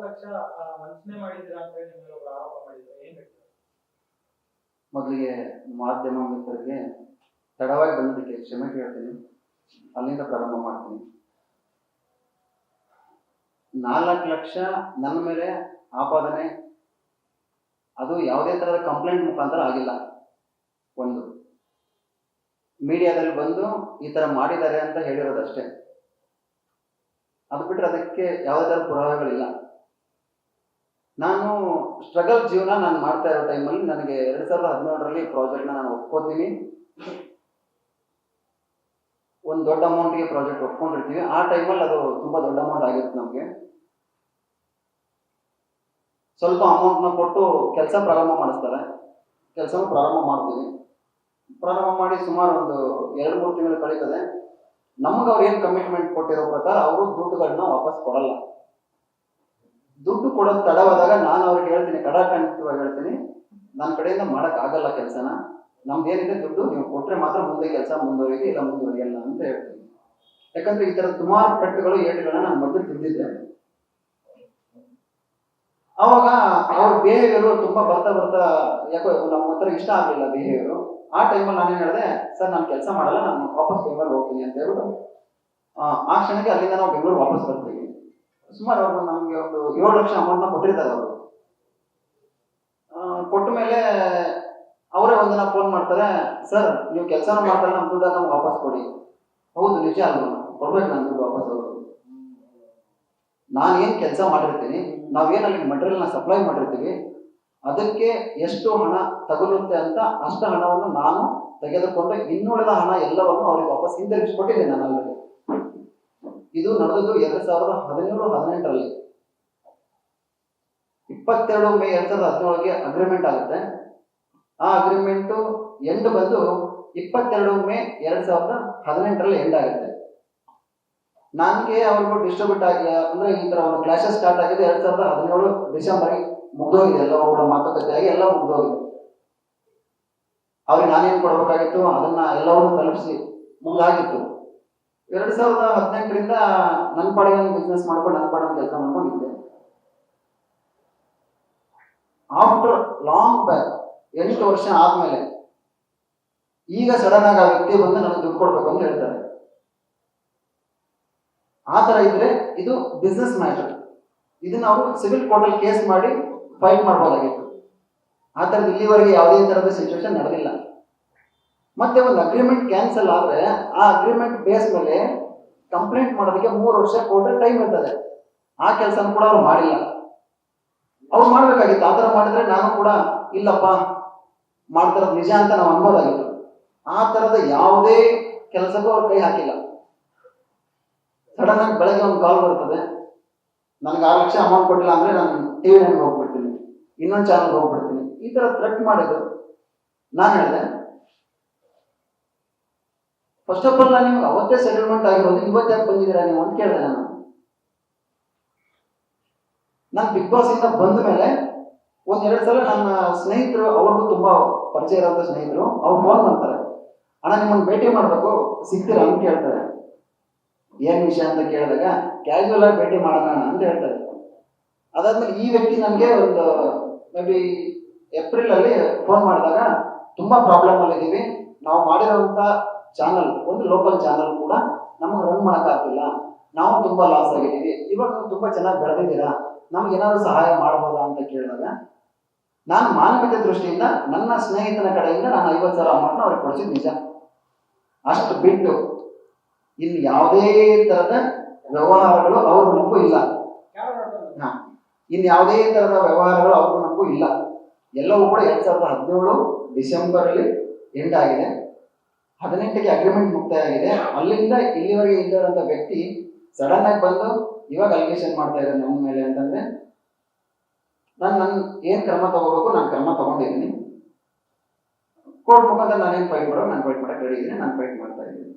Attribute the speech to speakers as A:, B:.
A: ಲಕ್ಷ ವಂಚನೆ ಅಂತ ಮಾಡಿದ್ರು. ಹೇಳ್ತೀರಾ?
B: ಮೊದಲಿಗೆ ಮಾಧ್ಯಮ ಮಿತ್ರರಿಗೆ ತಡವಾಗಿ ಬಂದಿದ್ದಕ್ಕೆ ಕ್ಷಮೆ ಕೇಳ್ತೀನಿ. ಅಲ್ಲಿಂದ ಪ್ರಾರಂಭ ಮಾಡ್ತೀನಿ. ನಾಲ್ಕು ಲಕ್ಷ ನನ್ನ ಮೇಲೆ ಆಪಾದನೆ, ಅದು ಯಾವುದೇ ತರಹದ ಕಂಪ್ಲೇಂಟ್ ಮುಖಾಂತರ ಆಗಿಲ್ಲ. ಒಂದು. ಮೀಡಿಯಾದಲ್ಲಿ ಬಂದು ಈ ತರ ಮಾಡಿದ್ದಾರೆ ಅಂತ ಹೇಳಿರೋದಷ್ಟೇ. ಅದು ಬಿಟ್ಟರೆ ಅದಕ್ಕೆ ಯಾವುದೇ ತರ ಪುರಾವೆಗಳಿಲ್ಲ. ನಾನು ಸ್ಟ್ರಗಲ್ ಜೀವನ ನಾನು ಮಾಡ್ತಾ ಇರೋ ಟೈಮಲ್ಲಿ ನನಗೆ ಎರಡು ಸಾವಿರದ ಹದಿನೇಳರಲ್ಲಿ ಪ್ರಾಜೆಕ್ಟ್ನ ನಾನು ಒಪ್ಕೋತೀನಿ. ಒಂದು ದೊಡ್ಡ ಅಮೌಂಟ್ಗೆ ಪ್ರಾಜೆಕ್ಟ್ ಒಪ್ಕೊಂಡಿರ್ತೀವಿ. ಆ ಟೈಮಲ್ಲಿ ಅದು ತುಂಬ ದೊಡ್ಡ ಅಮೌಂಟ್ ಆಗಿರುತ್ತೆ ನಮಗೆ. ಸ್ವಲ್ಪ ಅಮೌಂಟ್ನ ಕೊಟ್ಟು ಕೆಲಸ ಪ್ರಾರಂಭ ಮಾಡಿಸ್ತಾರೆ. ಕೆಲಸನೂ ಪ್ರಾರಂಭ ಮಾಡ್ತೀವಿ. ಪ್ರಾರಂಭ ಮಾಡಿ ಸುಮಾರು ಒಂದು ಎರಡು ಮೂರು ತಿಂಗಳು ಕಳೀತದೆ. ನಮ್ಗೆ ಅವ್ರು ಏನು ಕಮಿಟ್ಮೆಂಟ್ ಕೊಟ್ಟಿರೋ ಪ್ರಕಾರ ಅವರು ದುಡ್ಡುಗಳನ್ನ ವಾಪಸ್ ಕೊಡಲ್ಲ. ದುಡ್ಡು ಕೊಡೋದು ತಡವಾದಾಗ ನಾನು ಅವ್ರಿಗೆ ಹೇಳ್ತೀನಿ ಕಡಾಖಂಡಿತವಾಗಿ ಹೇಳ್ತೀನಿ. ನನ್ನ ಕಡೆಯಿಂದ ಮಾಡಕ್ ಆಗಲ್ಲ ಕೆಲಸನ. ನಮ್ದು ಏನಿದೆ ದುಡ್ಡು, ನೀವು ಕೊಟ್ರೆ ಮಾತ್ರ ಮುಂದೆ ಕೆಲಸ ಮುಂದುವರಿಯುತ್ತೆ ಇಲ್ಲ ಮುಂದುವರಿಯಲ್ಲ ಅಂತ ಹೇಳ್ತೀನಿ. ಯಾಕಂದ್ರೆ ಈ ತರ ಸುಮಾರು ಪೆಟ್ಟುಗಳು, ಏಟುಗಳನ್ನ ನಾನು ಮೊದಲು ತಿಂದಿದ್ದೆ. ಅವಾಗ ಅವ್ರ ಬೇಹೇವಿಯರು ತುಂಬಾ ಬರ್ತಾ ಬರ್ತಾ, ಯಾಕೋ ನಮ್ಮ ಹತ್ರ ಇಷ್ಟ ಆಗ್ಲಿಲ್ಲ ಬಿಹೇವಿಯರ್ ಆ ಟೈಮಲ್ಲಿ ನಾನೇನು ಹೇಳಿದೆ, ಸರ್, ನಾನು ಕೆಲಸ ಮಾಡಲ್ಲ, ನಾನು ವಾಪಸ್ ಬೆಂಗಳೂರು ಹೋಗ್ತೀನಿ ಅಂತ ಹೇಳ್ಬಿಟ್ಟು, ಆ ಕ್ಷಣಕ್ಕೆ ಅಲ್ಲಿಂದ ನಾವು ಬೆಂಗಳೂರು ವಾಪಸ್ ಬರ್ತೀವಿ. ಸುಮಾರು ಅವರು ನಮಗೆ ಒಂದು ಏಳು ಲಕ್ಷ ಅಮೌಂಟ್ನ ಕೊಟ್ಟಿರ್ತಾರೆ ಅವರು. ಕೊಟ್ಟ ಮೇಲೆ ಅವರೇ ಒಂದಿನ ಫೋನ್ ಮಾಡ್ತಾರೆ, ಸರ್, ನೀವು ಕೆಲಸ ಮಾಡ್ತಾರೆ ನಮ್ಮ ದುಡ್ಡು ನಮ್ಗೆ ವಾಪಸ್ ಕೊಡಿ. ಹೌದು, ನಿಜ ಅಲ್ಲ ಕೊಡ್ಬೇಕು ನಾನು ದುಡ್ಡು ವಾಪಸ್ ಅವರು. ಏನು ಕೆಲಸ ಮಾಡಿರ್ತೀನಿ ನಾವೇನು ಅಲ್ಲಿ ಮಟೀರಿಯಲ್ನ ಸಪ್ಲೈ ಮಾಡಿರ್ತೀವಿ, ಅದಕ್ಕೆ ಎಷ್ಟು ಹಣ ತಗಲುತ್ತೆ ಅಂತ ಅಷ್ಟು ಹಣವನ್ನು ನಾನು ತೆಗೆದುಕೊಂಡು ಇನ್ನುಳಿದ ಹಣ ಎಲ್ಲವನ್ನು ಅವ್ರಿಗೆ ವಾಪಸ್ ಹಿಂದಿರುಗಿಸ್ಕೊಟ್ಟಿದ್ದೀನಿ ನಾನು ಆಲ್ರೆಡಿ ಇದು ನಡೆದದ್ದು ಎರಡ್ ಸಾವಿರದ ಹದಿನೇಳು, ಹದಿನೆಂಟರಲ್ಲಿ. ಇಪ್ಪತ್ತೆರಡು ಮೇ ಎರಡ್ ಸಾವಿರದ ಹದಿನೇಳಿಗೆ ಅಗ್ರಿಮೆಂಟ್ ಆಗುತ್ತೆ. ಆ ಅಗ್ರಿಮೆಂಟು ಎಂಡ್ ಬಂದು ಇಪ್ಪತ್ತೆರಡು ಮೇ ಎರಡ್ ಸಾವಿರದ ಹದಿನೆಂಟರಲ್ಲಿ ಎಂಡ್ ಆಗುತ್ತೆ. ನನಗೆ ಅವ್ರಿಗೂ ಡಿಸ್ಟ್ರಿಬ್ಯೂಟ್ ಆಗಿ, ಅಂದ್ರೆ ಈ ತರ ಒಂದು ಕ್ಲಾಶಸ್ ಸ್ಟಾರ್ಟ್ ಆಗಿದೆ, ಎರಡ್ ಸಾವಿರದ ಹದಿನೇಳು ಡಿಸೆಂಬರ್ ಮುಗ್ದೋಗಿದೆ, ಎಲ್ಲ ಮಾತುಕತೆ ಆಗಿ ಎಲ್ಲ ಮುಗ್ದೋಗಿದೆ. ಅವ್ರಿಗೆ ನಾನೇನ್ ಕೊಡ್ಬೇಕಾಗಿತ್ತು, ಅದನ್ನ ಎಲ್ಲವನ್ನು ತಲುಪಿಸಿ, ಮುಂದಾಗಿತ್ತು. ಎರಡ್ ಸಾವಿರದ ಹದಿನೆಂಟರಿಂದ ನನ್ನ ಪಾಡಿಗೆ ಬಿಸ್ನೆಸ್ ಮಾಡ್ಕೊಂಡು ನನ್ನ ಪಾಡಿಗೆ ಕೆಲಸ ಮಾಡ್ಕೊಂಡಿದ್ದೆ. ಆಫ್ಟರ್ ಲಾಂಗ್ ಬ್ಯಾಕ್ ಎಂಟು ವರ್ಷ ಆದ್ಮೇಲೆ, ಈಗ ಸಡನ್ ಆಗಿ ಆ ವ್ಯಕ್ತಿ ಬಂದು ನನಗೆ ದುಡ್ಡು ಕೊಡ್ಬೇಕು ಅಂತ ಹೇಳ್ತಾರೆ. ಆ ತರ ಇದ್ರೆ ಇದು ಬಿಸ್ನೆಸ್ ಮ್ಯಾಟರ್ ಇದನ್ನ ಅವರು ಸಿವಿಲ್ ಕೋರ್ಟಲ್ಲಿ ಕೇಸ್ ಮಾಡಿ ಫೈಟ್ ಮಾಡ್ಬೋದಾಗಿತ್ತು. ಆ ಥರದ್ದು ಇಲ್ಲಿವರೆಗೆ ಯಾವುದೇ ಥರದ ಸಿಚುವೇಶನ್ ನಡೆದಿಲ್ಲ. ಮತ್ತೆ ಒಂದು ಅಗ್ರಿಮೆಂಟ್ ಕ್ಯಾನ್ಸಲ್ ಆದ್ರೆ ಆ ಅಗ್ರಿಮೆಂಟ್ ಬೇಸ್ ಮೇಲೆ ಕಂಪ್ಲೇಂಟ್ ಮಾಡೋದಕ್ಕೆ ಮೂರು ವರ್ಷ ಕೋರ್ಟ್ ಟೈಮ್ ಇರ್ತದೆ. ಆ ಕೆಲಸನ ಕೂಡ ಅವ್ರು ಮಾಡಿಲ್ಲ. ಅವ್ರು ಮಾಡ್ಬೇಕಾಗಿತ್ತು. ಆ ಥರ ಮಾಡಿದ್ರೆ ನಾನು ಕೂಡ ಇಲ್ಲಪ್ಪ, ಮಾಡ್ತಿರೋದು ನಿಜ ಅಂತ ನಾವು ಅನ್ಬೋದಾಗಿತ್ತು. ಆ ಥರದ ಯಾವುದೇ ಕೆಲಸಕ್ಕೂ ಅವ್ರು ಕೈ ಹಾಕಿಲ್ಲ. ಸಡನ್ ಆಗಿ ಬೆಳಗ್ಗೆ ಒಂದು ಕಾಲ್ ಬರ್ತದೆ. ನನಗೆ ಆರು ಲಕ್ಷ ಅಮೌಂಟ್ ಕೊಟ್ಟಿಲ್ಲ ಅಂದ್ರೆ ನಾನು ಟಿ ವಿ ಹೋಗ್ಬಿಡ್ತೀನಿ ಇನ್ನೊಂದು ಚಾನಲ್ ಹೋಗ್ಬಿಡ್ತೀನಿ. ಈ ತರ ಥ್ರೆಟ್ ಮಾಡಿದ್ರು ನಾನು ಹೇಳಿದೆ ಫಸ್ಟ್ ಆಫ್ ಆಲ್ ನಾನು ನಿಮ್ಗೆ ಅವತ್ತೇ ಸೆಟಲ್ಮೆಂಟ್ ಆಗಿರೋದು, ಇವತ್ತು ಯಾಕೆ ಬಂದಿದ್ದೀರಾ ನೀವು ಅಂತ ಕೇಳಿದೆ ನಾನು. ನಾನು ಬಿಗ್ ಬಾಸ್ ಇಂದ ಬಂದ ಮೇಲೆ ಒಂದ್ ಎರಡು ಸಲ ನನ್ನ ಸ್ನೇಹಿತರು ಅವ್ರಿಗೂ ತುಂಬಾ ಪರಿಚಯ ಇರೋಂಥ ಸ್ನೇಹಿತರು, ಅವ್ರು ಫೋನ್ ಮಾಡ್ತಾರೆ. ಅಣ್ಣ, ನಿಮ್ಮನ್ನ ಭೇಟಿ ಮಾಡಬೇಕು, ಸಿಗ್ತೀರಾ? ಅಂತ ಕೇಳ್ತಾರೆ. ಏನ್ ವಿಷಯ? ಅಂತ ಕೇಳಿದಾಗ ಕ್ಯಾಶುವಲ್ ಆಗಿ ಭೇಟಿ ಮಾಡೋಣ ಅಂತ ಹೇಳ್ತಾರೆ. ಅದಾದ್ಮೇಲೆ ಈ ವ್ಯಕ್ತಿ ನನಗೆ ಒಂದು ಮೇ ಬಿ ಏಪ್ರಿಲ್ ಅಲ್ಲಿ ಫೋನ್ ಮಾಡಿದಾಗ, ತುಂಬಾ ಪ್ರಾಬ್ಲಮ್ ಅಲ್ಲಿ ಇದೀವಿ ನಾವು ಮಾಡಿರೋಂಥ ಚಾನಲ್ ಒಂದು ಲೋಕಲ್ ಚಾನಲ್ ಕೂಡ ನಮಗೆ ರನ್ ಮಾಡೋಕ್ಕಾಗ್ತಿಲ್ಲ ನಾವು ತುಂಬಾ ಲಾಸ್ ಆಗಿದ್ದೀವಿ. ಇವಾಗ ನೀವು ತುಂಬಾ ಚೆನ್ನಾಗಿ ಬೆಳೆದಿದ್ದೀರಾ? ನಮ್ಗೆ ಏನಾದ್ರು ಸಹಾಯ ಮಾಡಬಹುದಾ ಅಂತ ಕೇಳಿದಾಗ, ನಾನು ಮಾನವೀಯ ದೃಷ್ಟಿಯಿಂದ ನನ್ನ ಸ್ನೇಹಿತನ ಕಡೆಯಿಂದ ನಾನು ಐವತ್ತು ಸಾವಿರ ಅಮೌಂಟ್ನ ಅವ್ರಿಗೆ ಕೊಡಿಸಿದ್ ನಿಜ. ಅಷ್ಟು ಬಿಟ್ಟು ಇನ್ನು ಯಾವುದೇ ತರದ ವ್ಯವಹಾರಗಳು ಅವ್ರ ನಮಗೂ ಇಲ್ಲ. ಇನ್ನು ಯಾವುದೇ ತರದ ವ್ಯವಹಾರಗಳು ಅವ್ರ ನಮಗೂ ಇಲ್ಲ. ಎಲ್ಲವೂ ಕೂಡ ಎರಡ್ ಸಾವಿರದ ಹದಿನೇಳು ಡಿಸೆಂಬರ್ ಅಲ್ಲಿ ಎಂಡ್ ಆಗಿದೆ. ಹದಿನೆಂಟಕ್ಕೆ ಅಗ್ರಿಮೆಂಟ್ ಮುಕ್ತಾಯ ಆಗಿದೆ ಅಲ್ಲಿಂದ ಇಲ್ಲಿವರೆಗೆ ಇಲ್ಲಿರುವಂತ ವ್ಯಕ್ತಿ ಸಡನ್ ಆಗಿ ಬಂದು ಇವಾಗ ಅಲಿಗೇಷನ್ ಮಾಡ್ತಾ ಇದ್ದಾರೆ ನಮ್ಮ ಮೇಲೆ ಅಂತಂದ್ರೆ, ನಾನು ನನ್ ಏನ್ ಕ್ರಮ ತಗೋಬೇಕು, ನಾನು ಕ್ರಮ ತಗೊಂಡಿದ್ದೀನಿ. ಕೋರ್ಟ್ ಮುಖಾಂತರ ನಾನೇನ್ ಫೈಟ್ ಮಾಡೋ ನಾನು ಫೈಟ್ ಮಾಡಕ್ ರೆಡಿ ನಾನು ಫೈಟ್ ಮಾಡ್ತಾ ಇದ್ದೀನಿ.